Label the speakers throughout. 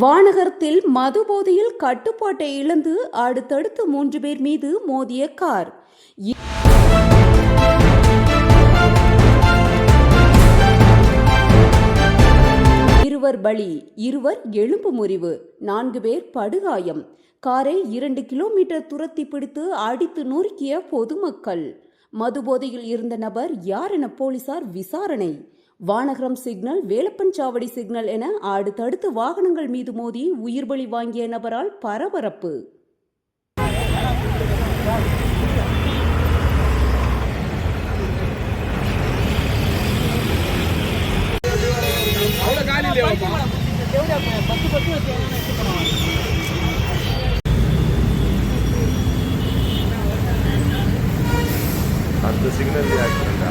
Speaker 1: வானகரத்தில் மது போதையில் கட்டுப்பாட்டை இழந்து அடுத்தடுத்து மூன்று பேர் மீது மோதிய கார். இருவர் பலி இருவர் எலும்பு முறிவு நான்கு பேர் படுகாயம். காரை இரண்டு கிலோமீட்டர் துரத்தி பிடித்து அடித்து நொறுக்கிய பொதுமக்கள். மதுபோதையில் இருந்த நபர் யார் என போலீசார் விசாரணை. வானகரம் சிக்னல் வேலப்பன் சாவடி சிக்னல் என அடுத்தடுத்து வாகனங்கள் மீது மோதி உயிர் பலி வாங்கிய நபரால் பரபரப்பு.
Speaker 2: அந்த சிக்னல் ஆக்சிடென்டா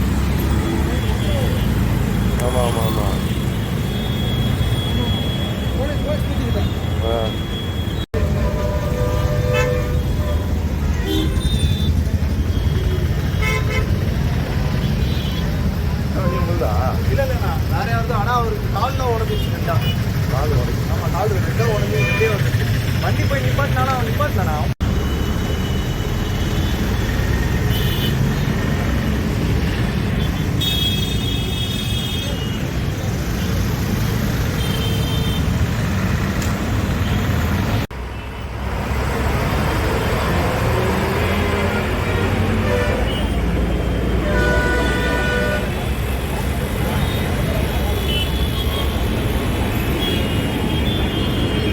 Speaker 2: ஆள்
Speaker 3: ஆமா கால் ரெண்டா உடஞ்சி வண்டி போய் நிப்பாட்டினாலும் அவன் நிப்பாட்டினானா